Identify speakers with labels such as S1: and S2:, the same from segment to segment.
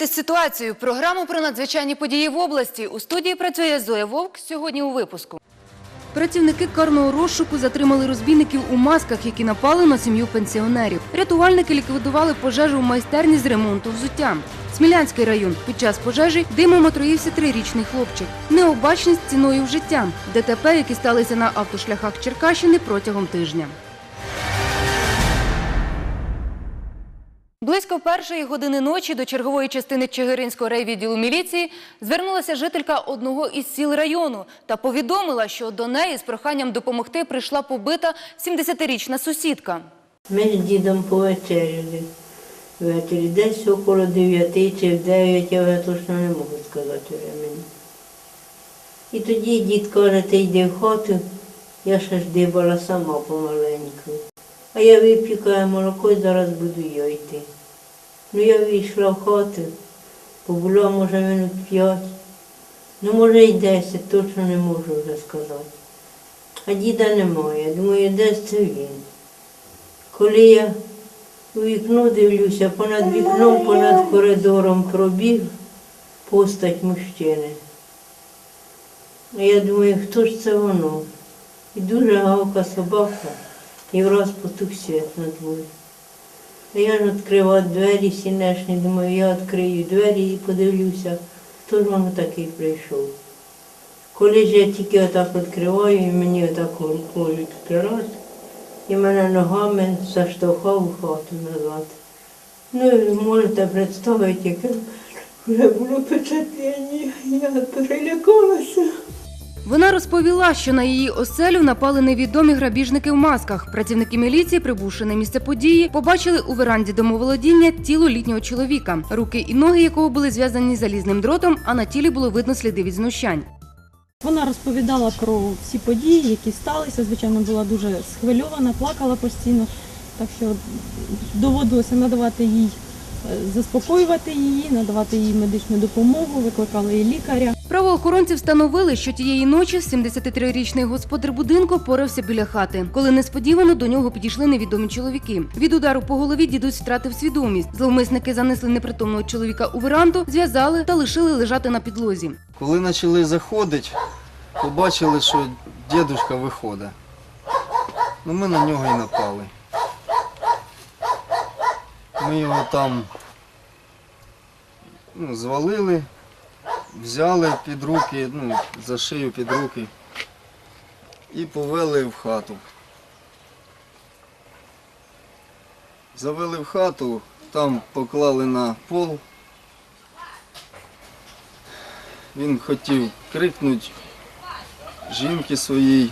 S1: дивитесь ситуацію. Програму про надзвичайні події в області. У студії працює Зоя Вовк. Сьогодні у випуску. Працівники карного розшуку затримали розбійників у масках, які напали на сім'ю пенсіонерів. Рятувальники ліквідували пожежу в майстерні з ремонту взуття. Смілянський район. Під час пожежі димом отруївся трирічний хлопчик. Необачність ціною в життя. ДТП, які сталися на автошляхах Черкащини протягом тижня. Близько першої години ночі до чергової частини Чигиринського райвідділу міліції звернулася жителька одного із сіл району та повідомила, що до неї з проханням допомогти прийшла побита 70-річна сусідка.
S2: Ми з дідом повечеряли ввечері, десь около 9 чи в 9, я точно не можу сказати времени. І тоді дід каже, ти йди в хату, я ще ж дибала сама помаленьку. А я випікаю молоко і зараз буду я йти. Ну я вийшла в хату, побула, може, минут п'ять, ну може й десять, точно не можу вже сказати. А діда немає, думаю, десь це він. Коли я у вікно дивлюся, понад вікном, понад коридором пробіг постать мужчини. А я думаю, хто ж це воно? І дуже гавка собака, і враз потух світ на дворі. А я ж відкриваю двері сінешні, думаю, я відкрию двері і подивлюся, хто ж воно такий прийшов. Коли ж я тільки отак відкриваю, і мені отак рукою раз, і мене ногами заштовхав у хату назад. Ну, можете представити, яке вже було впечатлення. Я перелякалася.
S1: Вона розповіла, що на її оселю напали невідомі грабіжники в масках. Працівники міліції, прибувши на місце події, побачили у веранді домоволодіння тіло літнього чоловіка, руки і ноги якого були зв'язані залізним дротом, а на тілі було видно сліди від знущань.
S3: Вона розповідала про всі події, які сталися. Звичайно, була дуже схвильована, плакала постійно, так що доводилося надавати їй, е, заспокоювати її, надавати їй медичну допомогу, викликали їй лікаря.
S1: Правоохоронці встановили, що тієї ночі 73-річний господар будинку порався біля хати, коли несподівано до нього підійшли невідомі чоловіки. Від удару по голові дідусь втратив свідомість. Зловмисники занесли непритомного чоловіка у веранду, зв'язали та лишили лежати на підлозі.
S4: Коли почали заходити, побачили, що дідусь виходить. Ну ми на нього і напали. Ми його там ну, звалили, взяли під руки, ну, за шию під руки і повели в хату. Завели в хату, там поклали на пол. Він хотів крикнути жінки своїй,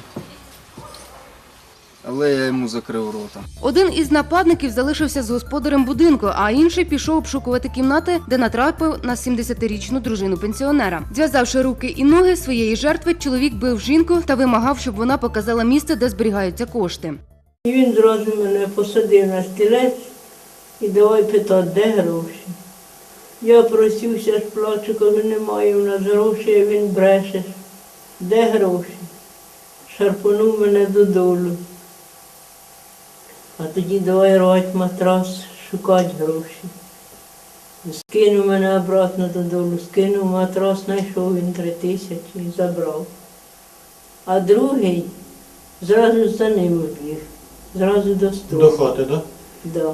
S4: але я йому закрив рота.
S1: Один із нападників залишився з господарем будинку, а інший пішов обшукувати кімнати, де натрапив на 70-річну дружину пенсіонера. Зв'язавши руки і ноги своєї жертви, чоловік бив жінку та вимагав, щоб вона показала місце, де зберігаються кошти.
S2: І він зразу мене посадив на стілець і давай питати, де гроші. Я просився ж плачу, кажу, немає у нас грошей, а він бреше. Де гроші? Шарпонув мене додолу. А тоді давай рвати матрас, шукати гроші. Скинув мене обратно додолу, скинув матрас, знайшов він три тисячі і забрав. А другий зразу за ним біг, зразу до столу.
S5: До хати, так?
S2: Да.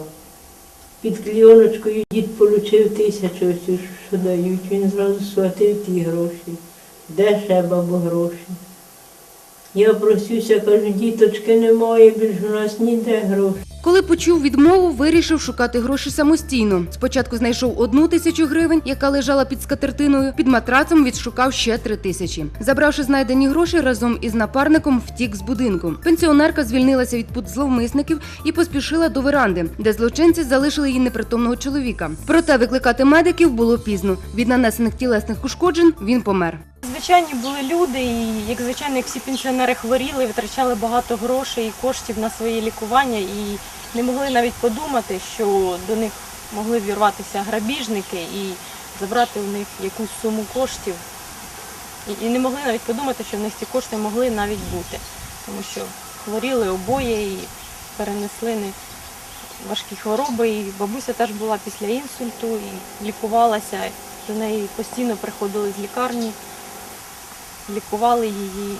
S2: Під кліоночкою дід отримав тисячу, ось що дають. Він зразу схватив ті гроші. Де ще бабу гроші? Я просюся, кажу, діточки немає, більше у нас ніде грошей.
S1: Коли почув відмову, вирішив шукати гроші самостійно. Спочатку знайшов одну тисячу гривень, яка лежала під скатертиною. Під матрацем відшукав ще три тисячі. Забравши знайдені гроші, разом із напарником втік з будинку. Пенсіонерка звільнилася від пут зловмисників і поспішила до веранди, де злочинці залишили її непритомного чоловіка. Проте викликати медиків було пізно. Від нанесених тілесних ушкоджень він помер.
S3: Звичайні були люди, і як звичайно, як всі пенсіонери хворіли, витрачали багато грошей і коштів на своє лікування і не могли навіть подумати, що до них могли вірватися грабіжники і забрати у них якусь суму коштів. І, не могли навіть подумати, що в них ці кошти могли навіть бути, тому що хворіли обоє і перенесли не, важкі хвороби. І бабуся теж була після інсульту і лікувалася. До неї постійно приходили з лікарні, лікували її.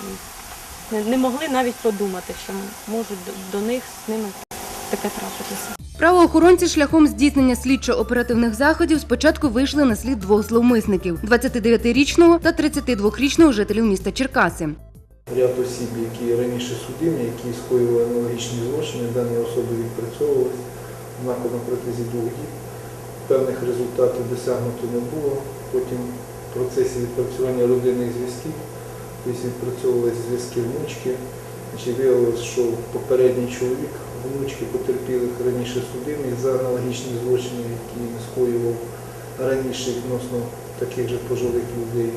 S3: І не, могли навіть подумати, що можуть до, них з ними таке трапитися.
S1: Правоохоронці шляхом здійснення слідчо-оперативних заходів спочатку вийшли на слід двох зловмисників – 29-річного та 32-річного жителів міста Черкаси.
S5: Ряд осіб, які раніше судимі, які скоювали аналогічні злочини, дані особи відпрацьовувалися однаково на протязі двох діб. Певних результатів досягнуто не було. Потім в процесі відпрацювання родинних зв'язків, тобто відпрацьовувалися зв'язки внучки. Значить, виявилось, що попередній чоловік внучки потерпілих раніше судимий за аналогічні злочини, які він скоював раніше відносно таких же пожилих людей.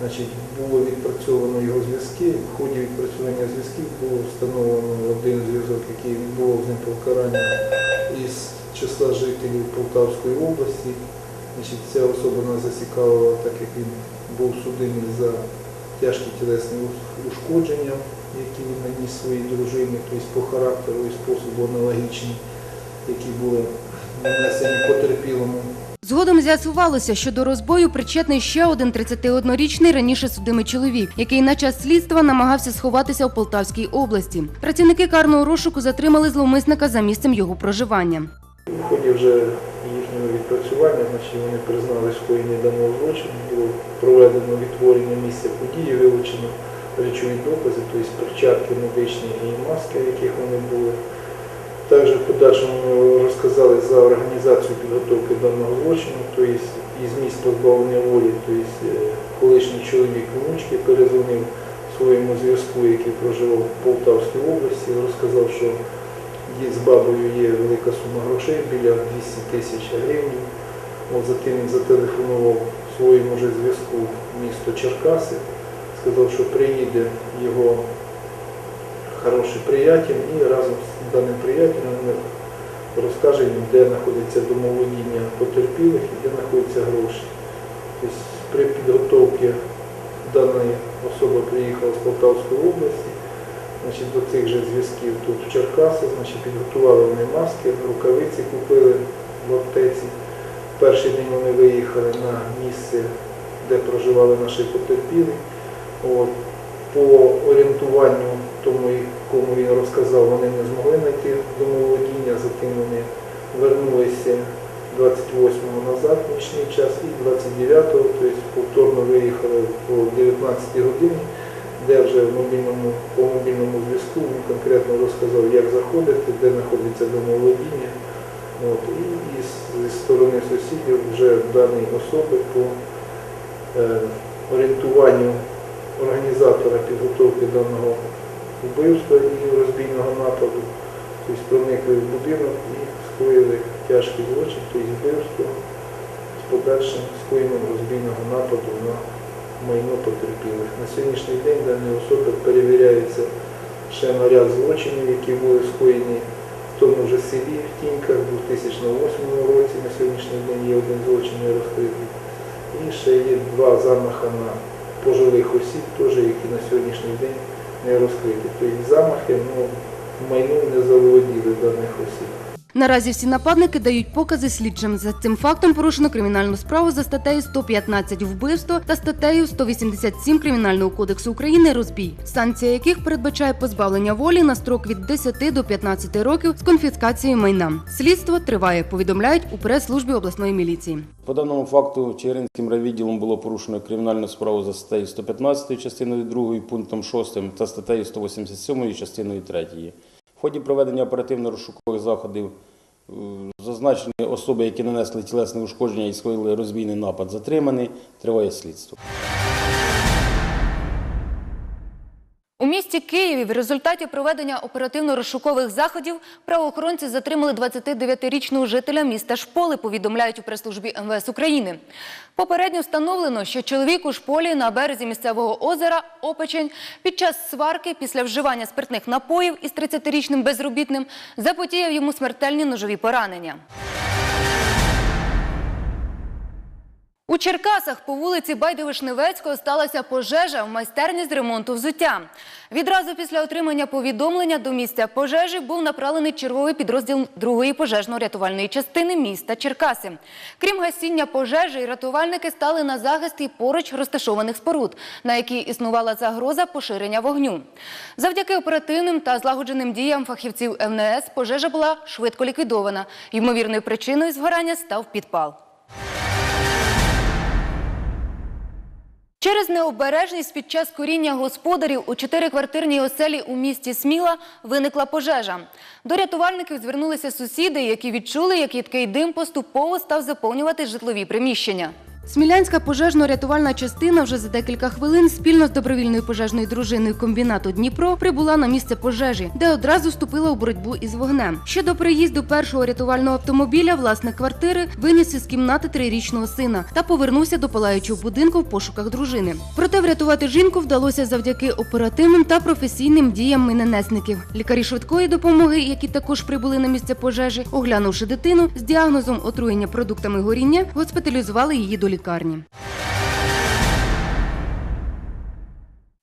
S5: Значить, було відпрацьовано його зв'язки. В ході відпрацювання зв'язків було встановлено один зв'язок, який відбував з ним покарання із числа жителів Полтавської області. Значить, ця особа нас зацікавила, так як він був судимий за тяжкі тілесні ушкодження, які він наніс своїй дружині, тобто по характеру і способу аналогічні, які були нанесені потерпілому.
S1: Згодом з'ясувалося, що до розбою причетний ще один 31-річний раніше судимий чоловік, який на час слідства намагався сховатися в Полтавській області. Працівники карного розшуку затримали зловмисника за місцем його проживання.
S5: В ході вже відпрацювання, значить, вони признали скоєння даного злочину, було проведено відтворення місця події, вилучено речові докази, тобто перчатки медичні і маски, в яких вони були. Також в подальшому ми розказали за організацію підготовки даного злочину, тобто із місць позбавлення волі, тобто колишній чоловік внучки перезвонив своєму зв'язку, який проживав в Полтавській області, розказав, що є з бабою є велика сума грошей, біля 200 тисяч гривень. От затим він зателефонував своєму же зв'язку місто Черкаси, сказав, що приїде його хороший приятель і разом з даним приятелем розкаже їм, де знаходиться домоволодіння потерпілих і де знаходяться гроші. Тобто при підготовці даної особи приїхала з Полтавської області, значить, до цих же зв'язків тут в Черкасах, значить, підготували вони маски, рукавиці купили в аптеці. Перший день вони виїхали на місце, де проживали наші потерпілі. От. По орієнтуванню тому, кому він розказав, вони не змогли знайти домоволодіння, затим вони вернулися 28-го назад в нічний час і 29-го, тобто повторно виїхали о 19 годині, де вже в мобільному, по мобільному зв'язку він конкретно розказав, як заходити, де знаходиться домоволодіння. От, і із, зі сторони сусідів вже дані особи по е, орієнтуванню організатора підготовки даного вбивства і розбійного нападу, тобто проникли в будинок і скоїли тяжкий злочин, тобто вбивство з подальшим скоєнням розбійного нападу на майно потерпілих. На сьогоднішній день дані особи перевіряються ще на ряд злочинів, які були скоєні в тому ж селі в Тіньках у 2008 році. На сьогоднішній день є один злочин не розкритий. І ще є два замаха на пожилих осіб, теж, які на сьогоднішній день не розкриті. Тобто замахи ну, майном не заволоділи даних осіб.
S1: Наразі всі нападники дають покази слідчим. За цим фактом порушено кримінальну справу за статтею 115 вбивство та статтею 187 Кримінального кодексу України розбій, санкція яких передбачає позбавлення волі на строк від 10 до 15 років з конфіскацією майна. Слідство триває, повідомляють у прес-службі обласної міліції.
S6: По даному факту Чигиринським райвідділом було порушено кримінальну справу за статтею 115 частиною 2 пунктом 6 та статтею 187 частиною 3. Ході проведення оперативно-розшукових заходів е, зазначені особи, які нанесли тілесне ушкодження і скоїли розбійний напад, затримані. Триває слідство.
S1: У місті Києві в результаті проведення оперативно-розшукових заходів правоохоронці затримали 29-річного жителя міста Шполи, повідомляють у прес-службі МВС України. Попередньо встановлено, що чоловік у Шполі на березі місцевого озера Опечень під час сварки після вживання спиртних напоїв із 30-річним безробітним запотіяв йому смертельні ножові поранення. У Черкасах по вулиці Байди-Вишневецького сталася пожежа в майстерні з ремонту взуття. Відразу після отримання повідомлення до місця пожежі був направлений черговий підрозділ другої пожежно-рятувальної частини міста Черкаси. Крім гасіння пожежі, рятувальники стали на захист і поруч розташованих споруд, на які існувала загроза поширення вогню. Завдяки оперативним та злагодженим діям фахівців МНС пожежа була швидко ліквідована. Ймовірною причиною згорання став підпал. Через необережність під час коріння господарів у чотириквартирній оселі у місті Сміла виникла пожежа. До рятувальників звернулися сусіди, які відчули, як їдкий дим поступово став заповнювати житлові приміщення. Смілянська пожежно-рятувальна частина вже за декілька хвилин спільно з добровільною пожежною дружиною комбінату Дніпро прибула на місце пожежі, де одразу вступила у боротьбу із вогнем. Ще до приїзду першого рятувального автомобіля власник квартири виніс із кімнати трирічного сина та повернувся до палаючого будинку в пошуках дружини. Проте врятувати жінку вдалося завдяки оперативним та професійним діям миненесників. Лікарі швидкої допомоги, які також прибули на місце пожежі, оглянувши дитину з діагнозом отруєння продуктами горіння, госпіталізували її до лікарні.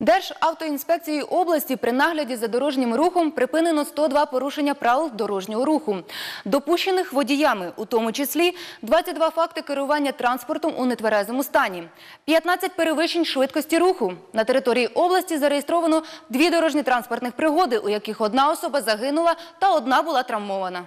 S1: Державтоінспекцією області при нагляді за дорожнім рухом припинено 102 порушення правил дорожнього руху, допущених водіями, у тому числі 22 факти керування транспортом у нетверезому стані, 15 перевищень швидкості руху. На території області зареєстровано дві дорожні транспортних пригоди, у яких одна особа загинула та одна була травмована.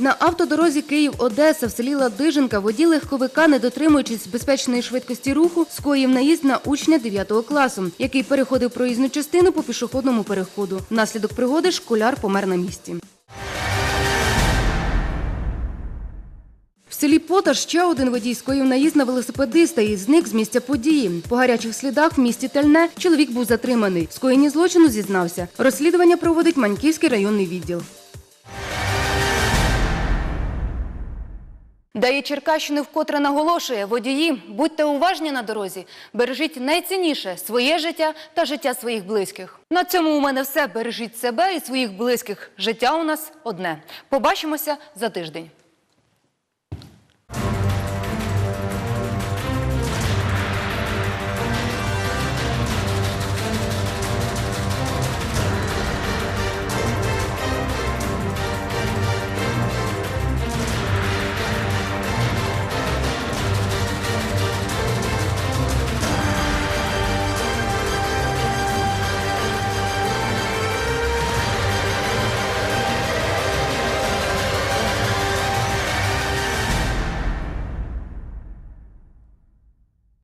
S1: На автодорозі Київ-Одеса в селі Ладиженка водій легковика, не дотримуючись безпечної швидкості руху, скоїв наїзд на учня 9 класу, який переходив проїзну частину по пішохідному переходу. Внаслідок пригоди школяр помер на місці. В селі Поташ ще один водій скоїв наїзд на велосипедиста і зник з місця події. По гарячих слідах в місті Тельне чоловік був затриманий. В скоєнні злочину зізнався. Розслідування проводить Маньківський районний відділ. ДАІ Черкащини вкотре наголошує, водії, будьте уважні на дорозі, бережіть найцінніше – своє життя та життя своїх близьких. На цьому у мене все. Бережіть себе і своїх близьких. Життя у нас одне. Побачимося за тиждень.